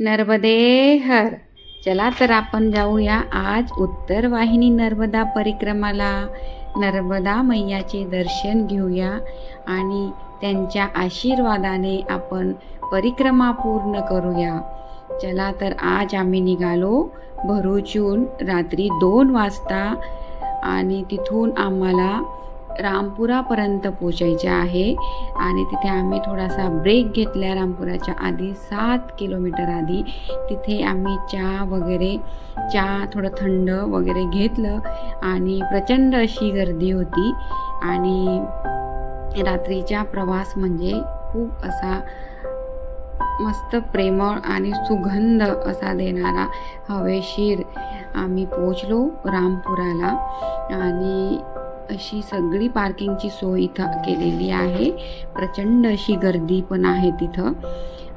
नर्मदे हर. चला तर आपण जाऊया आज उत्तर वाहिनी नर्मदा परिक्रमाला. नर्मदा मैयाचे दर्शन घेऊया आणि त्यांच्या आशीर्वादाने आपण परिक्रमा पूर्ण करूया. चला तर आज आम्ही निघालो भरूचून रात्री दोन वाजता आणि तिथून आम्हाला रामपुरापर्यंत पोचायचे आहे. आणि तिथे आम्ही थोडासा ब्रेक घेतला रामपुराच्या आधी सात किलोमीटर आधी. तिथे आम्ही चहा वगैरे चहा थोडं थंड वगैरे घेतलं आणि प्रचंड अशी गर्दी होती. आणि रात्रीचा प्रवास म्हणजे खूप असा मस्त प्रेमळ आणि सुगंध असा देणारा हवेशीर आम्ही पोचलो रामपुराला. आणि अशी सगळी पार्किंगची सोय इथं केलेली आहे. प्रचंड अशी गर्दी पण आहे तिथं.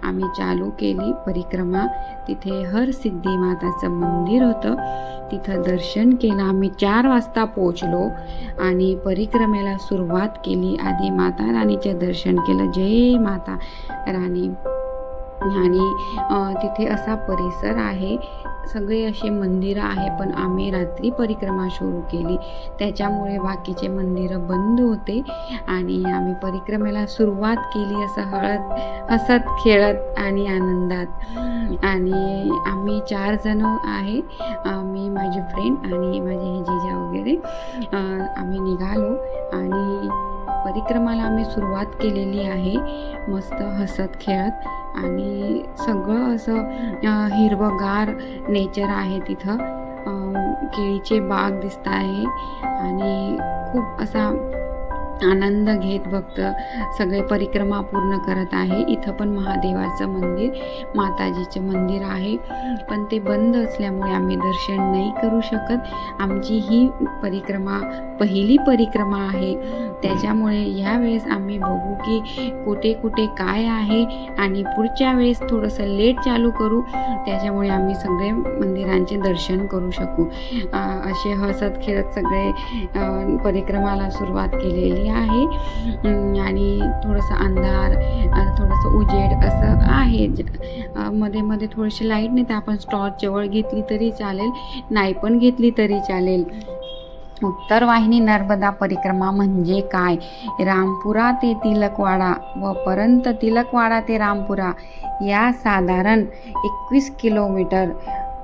आम्ही चालू केली परिक्रमा. तिथे हर सिद्धी माताचं मंदिर होतं. तिथं दर्शन केलं. आम्ही चार वाजता पोचलो आणि परिक्रमेला सुरुवात केली. आधी माता राणीचे दर्शन केलं. जय माता राणी. आणि तिथे असा परिसर आहे. सगळे असे मंदिरं आहे पण आम्ही रात्री परिक्रमा सुरू केली. त्याच्यामुळे बाकीचे मंदिरं बंद होते आणि आम्ही परिक्रमेला सुरुवात केली असं हळद हसत खेळत आणि आनंदात. आणि आम्ही चार जण आहे. मी माझी फ्रेंड आणि माझे हे जिजा वगैरे. आम्ही निघालो आणि परिक्रमाला आम्ही सुरुवात केलेली आहे. मस्त हसत खेळत. आणि सगळं असं हिरवंगार नेचर आहे तिथं. अ, केळीचे बाग दिसत आहे. आणि खूप असा आनंद घेत भक्त सगळे परिक्रमा पूर्ण करत आहे. इथं पण महादेवाचं मंदिर माताजीचं मंदिर आहे. पण ते बंद असल्यामुळे आम्ही दर्शन नाही करू शकत. आमची ही परिक्रमा पहिली परिक्रमा आहे. त्याच्यामुळे ह्यावेळेस आम्ही बघू की कुठे कुठे काय आहे आणि पुढच्या वेळेस थोडंसं लेट चालू करू. त्याच्यामुळे आम्ही सगळे मंदिरांचे दर्शन करू शकू. असे हसत खेळत सगळे परिक्रमाला सुरुवात केलेली आहे. अम, आणि थोडंसं अंधार थोडंसं उजेड असं आहे. मध्ये मध्ये थोडीशी लाइट नाही तर आपण स्टॉर्च जवळ घेतली तरी चालेल. नाही पण घेतली तरी चालेल. उत्तर वाहिनी नर्मदा परिक्रमा म्हणजे काय? रामपुरा ते तिलकवाडा व परंत तिलकवाडा ते रामपुरा या साधारण एकवीस किलोमीटर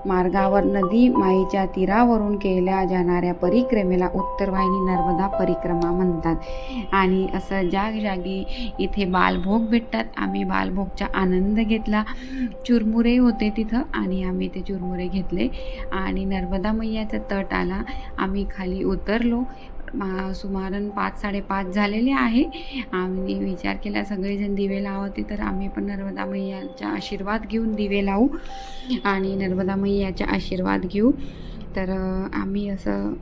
मार्गावर नदी माईच्या तीरावरून केल्या जाणाऱ्या परिक्रमेला उत्तरवाहिनी नर्मदा परिक्रमा म्हणतात. आणि असं जागजागी इथे बालभोग भेटतात. आम्ही बालभोगचा आनंद घेतला. चुरमुरे होते तिथं आणि आम्ही ते चुरमुरे घेतले. आणि नर्मदा मैयाचा तट आला. आम्ही खाली उतरलो. मा- सुमारण पाच साडेपाच झालेले आहे. आम्ही विचार केला सगळेजण दिवे लावते तर आम्ही पण नर्मदा मैयाचा आशीर्वाद घेऊन दिवे लावू आणि नर्मदा मैयाचा आशीर्वाद घेऊ. तर आम्ही असं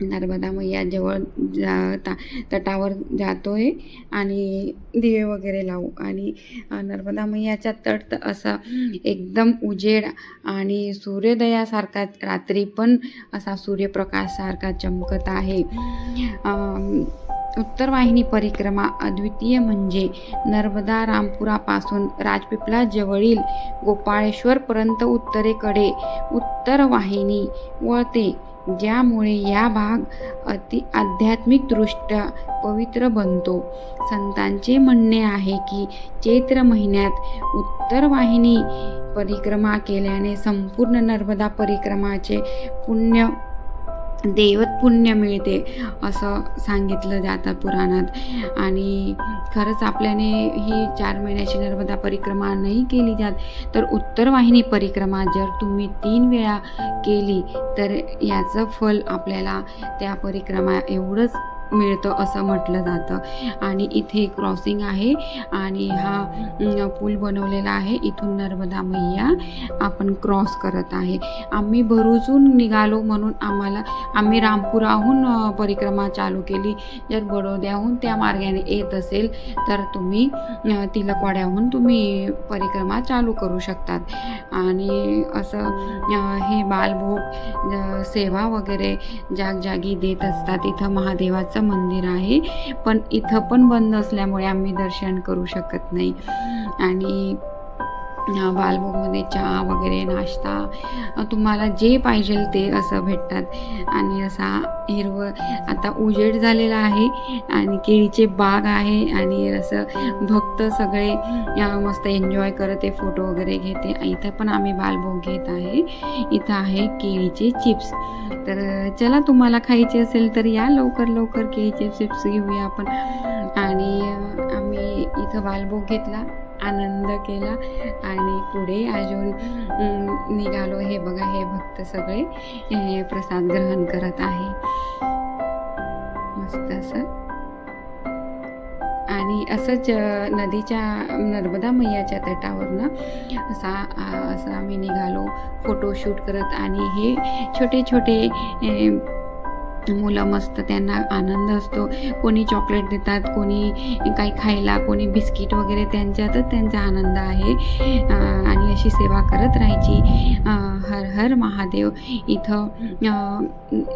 नर्मदा मैया जवळ जा ता तटावर जातो आहे आणि दिवे वगैरे लावू. आणि नर्मदा मैयाचा तट तर असं एकदम उजेड आणि सूर्योदयासारखा रात्री पण असा सूर्यप्रकाशसारखा चमकत आहे. उत्तर वाहिनी परिक्रमा अद्वितीय म्हणजे नर्मदा रामपुरापासून राजपिपला जवळील गोपाळेश्वरपर्यंत उत्तरेकडे उत्तर वाहिनी वळते. ज्यामुळे या भाग अति आध्यात्मिकदृष्ट्या पवित्र बनतो. संतांचे म्हणणे आहे की चैत्र महिन्यात उत्तर वाहिनी परिक्रमा केल्याने संपूर्ण नर्मदा परिक्रमाचे पुण्य देवत पुण्य मिळते असं सांगितलं जातं पुराणात. आणि खरंच आपल्याने ही चार महिन्याची नर्मदा परिक्रमा नाही केली जात तर उत्तर वाहिनी परिक्रमा जर तुम्ही तीन वेळा केली तर याचं फल आपल्याला त्या परिक्रमा एवढंच मिळतं असं म्हटलं जातं. आणि इथे क्रॉसिंग आहे आणि हा पूल बनवलेला आहे. इथून नर्मदा मैया आपण क्रॉस करत आहे. आम्ही भरूचून निघालो म्हणून आम्हाला आम्ही रामपुराहून परिक्रमा चालू केली. जर बडोद्याहून त्या मार्गाने येत असेल तर तुम्ही तिलकवाड्याहून तुम्ही परिक्रमा चालू करू शकतात. आणि असं हे बालभोग सेवा वगैरे जागजागी देत असतात. इथं महादेवाचं मंदिर आहे. पण इथं पण बंद असल्यामुळे आम्ही दर्शन करू शकत नाही. आणि बालभोगमध्ये चहा वगैरे नाश्ता तुम्हाला जे पाहिजे ते असं भेटतात. आणि असा हिरवं आता उजेड झालेला आहे आणि केळीचे बाग आहे आणि असं भक्त सगळे मस्त एन्जॉय करत आहे फोटो वगैरे घेते. इथं पण आम्ही बालभोग घेत आहे. इथं आहे केळीचे चिप्स तर चला तुम्हाला खायचे असेल तर या. लवकर लवकर केळीचे चिप्स घेऊया आपण. आणि आम्ही इथं बालभोग घेतला. आनंद केला आणि पुढे अजून निघालो. हे बघा हे भक्त सगळे हे प्रसाद ग्रहण करत आहे. मस्त असं. आणि असंच नदीच्या नर्मदा मैयाच्या तटावरनं असा असं आम्ही निघालो फोटोशूट करत. आणि हे छोटे छोटे ए, मुलं मस्त त्यांना आनंद असतो. कोणी चॉकलेट देतात कोणी काही खायला कोणी बिस्किट वगैरे त्यांच्यातच त्यांचा आनंद आहे. आणि अशी सेवा करत राहायची. हर हर महादेव इथं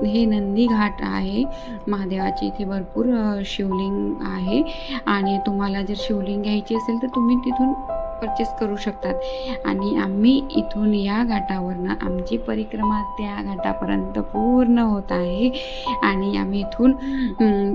हे नंदी घाट आहे. महादेवाचे इथे भरपूर शिवलिंग आहे. आणि तुम्हाला जर शिवलिंग घ्यायची असेल तर तुम्ही तिथून परचेस करू शकतात. आणि आम्ही इथून या घाटावरनं आमची परिक्रमा त्या घाटापर्यंत पूर्ण होत आहे. आणि आम्ही इथून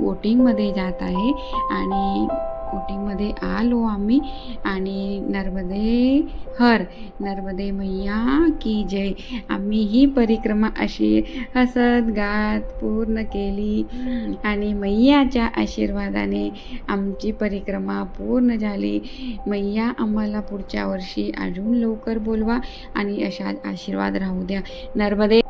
बोटिंगमध्ये जात आहे. आणि कोटीमध्ये आलो आम्ही आणि नर्मदे हर नर्मदे मैया की जय. आम्ही ही परिक्रमा अशी हसत गात पूर्ण केली. आणि मैयाच्या आशीर्वादाने आमची परिक्रमा पूर्ण झाली. मैया आम्हाला पुढच्या वर्षी अजून लवकर बोलवा आणि अशा आशीर्वाद राहू द्या. नर्मदे